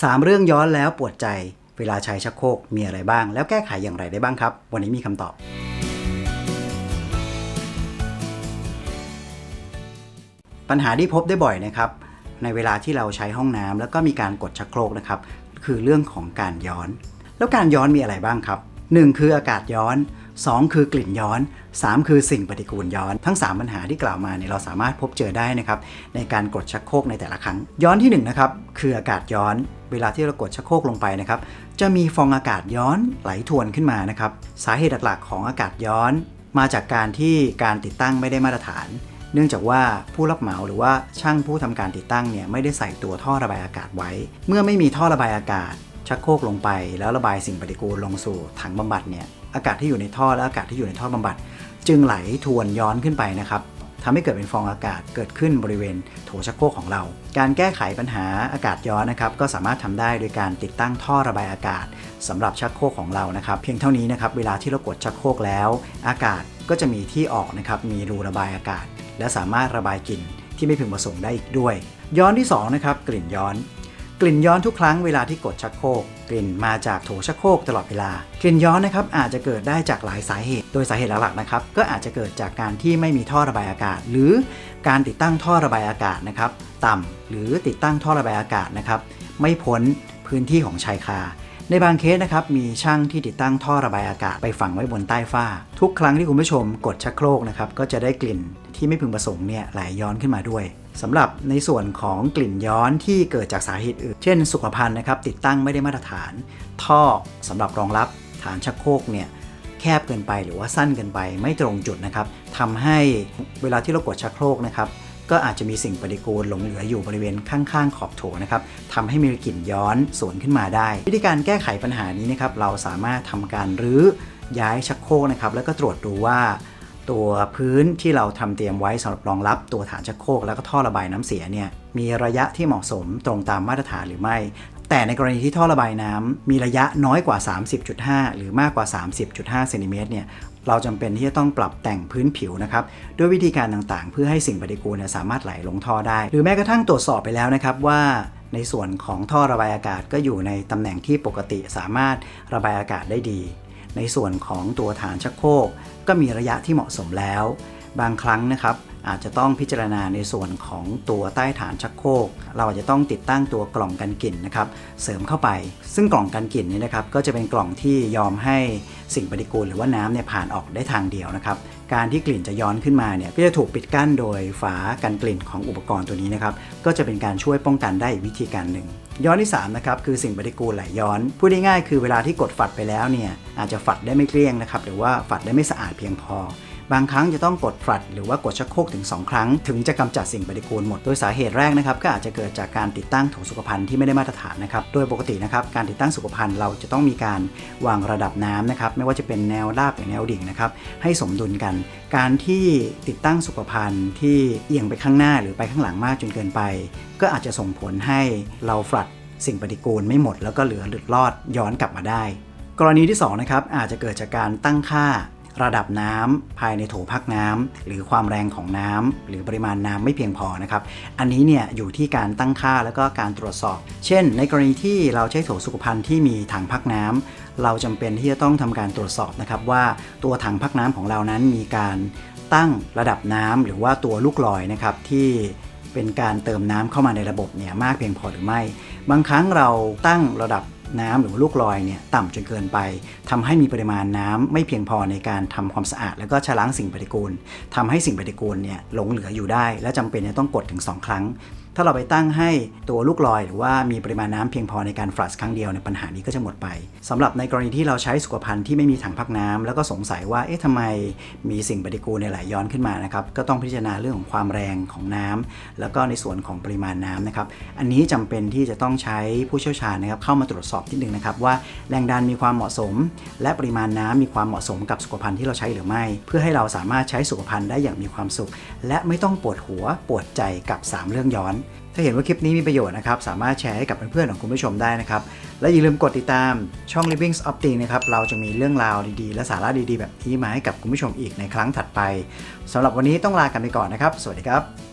3 เรื่องย้อนแล้วปวดใจ เวลาใช้ชักโครกมีอะไรบ้าง แล้วแก้ไขอย่างไรได้บ้างครับ วันนี้มีคำตอบ ปัญหาที่พบได้บ่อยนะครับ ในเวลาที่เราใช้ห้องน้ำแล้วก็มีการกดชักโครกนะครับ คือเรื่องของการย้อน แล้วการย้อนมีอะไรบ้างครับ 1 คืออากาศย้อน 2 คือกลิ่นย้อน 3 คือสิ่งปฏิกูลย้อน ทั้ง 3 ปัญหาที่กล่าวมาเนี่ยเราสามารถพบเจอได้นะครับในการกดชักโครกในแต่ละครั้ง ย้อนที่1นะครับคืออากาศย้อน เวลาที่เรากดชักโครกลงไปนะครับ จะมีฟองอากาศย้อนไหลทวนขึ้นมานะครับ สาเหตุหลักๆของอากาศย้อน มาจากการที่การติดตั้งไม่ได้มาตรฐาน เนื่องจากว่าผู้รับเหมาหรือว่าช่างผู้ทำการติดตั้งเนี่ยไม่ได้ใส่ตัวท่อระบายอากาศไว้ เมื่อไม่มีท่อระบายอากาศ ชักโครกลงไป แล้วระบายสิ่งปฏิกูลลงสู่ถังบำบัดเนี่ยอากาศที่อยู่ในท่อและอากาศที่อยู่ในท่อบำบัด จึงไหลทวนย้อนขึ้นไปนะครับ ทำให้เกิดเป็นฟองอากาศเกิดขึ้นบริเวณโถชักโครกของเรา การแก้ไขปัญหาอากาศย้อนนะครับก็สามารถทำได้โดยการติดตั้งท่อระบายอากาศสำหรับชักโครกของเรานะครับ เพียงเท่านี้นะครับเวลาที่เรากดชักโครกแล้ว อากาศก็จะมีที่ออกนะครับมีรูระบายอากาศ และสามารถระบายกลิ่นที่ไม่พึงประสงค์ได้อีกด้วย ย้อนที่สองนะครับกลิ่นย้อน กลิ่นย้อนทุกครั้งเวลาที่กดชักโครกกลิ่นมาจากโถชักโครกตลอดเวลา กลิ่นย้อนนะครับอาจจะเกิดได้จากหลายสาเหตุ โดยสาเหตุหลักๆนะครับก็อาจจะเกิดจากการที่ไม่มีท่อระบายอากาศ หรือการติดตั้งท่อระบายอากาศนะครับต่ำหรือติดตั้งท่อระบายอากาศนะครับไม่พ้นพื้นที่ของชายคาในบางเคสนะครับมีช่างที่ติดตั้งท่อระบายอากาศไปฝังไว้บนใต้ฝ้า ทุกครั้งที่คุณผู้ชมกดชักโครกนะครับก็จะได้กลิ่นที่ไม่พึงประสงค์เนี่ยไหลย้อนขึ้นมาด้วย สำหรับในส่วนของกลิ่นย้อนที่เกิดจากสาเหตุอื่น เช่น สุขภัณฑ์นะครับติดตั้งไม่ได้มาตรฐาน ท่อสำหรับรองรับฐานชักโครกเนี่ยแคบเกินไปหรือว่าสั้นเกินไปไม่ตรงจุดนะครับทำให้เวลาที่เรากดชักโครกนะครับก็อาจจะมีสิ่งปฏิกูลหลงเหลืออยู่บริเวณข้างๆ ขอบโถนะครับทำให้มีกลิ่นย้อนสวนขึ้นมาได้ วิธีการแก้ไขปัญหานี้นะครับเราสามารถทำการรื้อย้ายชักโครกนะครับแล้วก็ตรวจดูว่า ตัวพื้นที่เราทำเตรียมไว้สำหรับรองรับตัวฐานชักโครกแล้วก็ท่อระบายน้ำเสียเนี่ยมีระยะที่เหมาะสมตรงตามมาตรฐานหรือไม่ แต่ในกรณีที่ท่อระบายน้ำมีระยะน้อยกว่า 30.5 หรือมากกว่า 30.5เซนติเมตรเนี่ยเราจำเป็นที่จะต้องปรับแต่งพื้นผิวนะครับด้วยวิธีการต่างๆ เพื่อให้สิ่งปฏิกูลสามารถไหลลงท่อได้ หรือแม้กระทั่งตรวจสอบไปแล้วนะครับว่าในส่วนของท่อระบายอากาศก็อยู่ในตำแหน่งที่ปกติสามารถระบายอากาศได้ดี ในส่วนของตัวฐานชักโครกก็มีระยะที่เหมาะสมแล้ว บางครั้งนะครับอาจจะต้องพิจารณาในส่วนของตัวใต้ฐานชักโครก เราอาจจะต้องติดตั้งตัวกล่องกันกลิ่นนะครับ เสริมเข้าไป ซึ่งกล่องกันกลิ่นนี้นะครับ ก็จะเป็นกล่องที่ยอมให้สิ่งปฏิกูลหรือว่าน้ำเนี่ยผ่านออกได้ทางเดียวนะครับ การที่กลิ่นจะย้อนขึ้นมาเนี่ยก็จะถูกปิดกั้นโดยฝากันกลิ่นของอุปกรณ์ตัวนี้นะครับก็จะเป็นการช่วยป้องกันได้อีกวิธีการหนึ่ง ย้อนที่3นะครับคือสิ่งปฏิกูลไหลย้อน พูดง่ายๆคือเวลาที่กดฝัดไปแล้วเนี่ยอาจจะฝัดได้ไม่เกลี้ยงนะครับหรือว่าฝัดได้ไม่สะอาดเพียงพอ บางครั้งจะต้องกดฝัดหรือว่ากดชักโครกถึง 2 ครั้ง ถึงจะกำจัดสิ่งปฏิกูลหมด โดยสาเหตุแรกนะครับก็อาจจะเกิดจากการติดตั้งโถสุขภัณฑ์ที่ไม่ได้มาตรฐานนะครับโดยปกตินะครับการติดตั้งสุขภัณฑ์เราจะต้องมีการวางระดับน้ำนะครับไม่ว่าจะเป็นแนวราบหรือแนวดิ่งนะครับให้สมดุลกัน การที่ติดตั้งสุขภัณฑ์ที่เอียงไปข้างหน้าหรือไปข้างหลังมากจนเกินไป ก็อาจจะส่งผลให้เราฝัดสิ่งปฏิกูลไม่หมดแล้วก็เหลือหลุดรอดย้อนกลับมาได้ กรณีที่2นะครับอาจจะเกิดจากการตั้งค่า ระดับน้ำภายในโถพักน้ำหรือความแรงของน้ำหรือปริมาณน้ำไม่เพียงพอนะครับ อันนี้เนี่ยอยู่ที่การตั้งค่าแล้วก็การตรวจสอบ เช่น ในกรณีที่เราใช้โถสุขภัณฑ์ที่มีถังพักน้ำเราจำเป็นที่จะต้องทำการตรวจสอบนะครับว่าตัวถังพักน้ำของเรานั้นมีการตั้งระดับน้ำหรือว่าตัวลูกลอยนะครับที่เป็นการเติมน้ำเข้ามาในระบบเนี่ยมากเพียงพอหรือไม่ บางครั้งเราตั้งระดับ น้ำหรือว่าลูกลอยเนี่ยต่ำจนเกินไปทำให้มีปริมาณน้ำไม่เพียงพอในการทำความสะอาด แล้วก็ชะล้างสิ่งปฏิกูลทำให้สิ่งปฏิกูลเนี่ยหลงเหลืออยู่ได้ และจำเป็นจะต้องกดถึง 2 ครั้ง ถ้าเราไปตั้งให้ตัวลูกลอย หรือว่ามีปริมาณน้ำเพียงพอในการฟลัชครั้งเดียวในยปัญหานี้ก็จะหมดไปสำหรับในกรณีที่เราใช้สุขภัณฑ์ที่ไม่มีถังพักน้ำแล้วก็สงสัยว่าเอ๊ะทำไมมีสิ่งปฏิกูลในไหลย้อนขึ้นมานะครับก็ต้องพิจารณาเรื่องของความแรงของน้ำแล้วก็ในส่วนของปริมาณน้ำนะครับอันนี้จำเป็นที่จะต้องใช้ผู้เชี่ยวชาญนะครับเข้ามาตรวจสอบนิดนึงนะครับว่าแรงดันมีความเหมาะสม และปริมาณน้ำมีความเหมาะสมกับสุขภัณฑ์ที่เราใช้หรือไม่ เพื่อให้เราสามารถใช้สุขภัณฑ์ได้อย่างมีความสุข และไม่ต้องปวดหัวปวดใจกับ 3 เรื่องย้อน ถ้าเห็นว่าคลิปนี้มีประโยชน์นะครับ สามารถแชร์ให้กับเพื่อนๆของคุณผู้ชมได้นะครับ และอย่าลืมกดติดตามช่อง Living of t h i n g นะครับ เราจะมีเรื่องราวดีๆ และสาระดีๆ แบบนี้มาให้กับคุณผู้ชมอีกในครั้งถัดไปสำหรับวันนี้ต้องลากันไปก่อนนะครับ สวัสดีครับ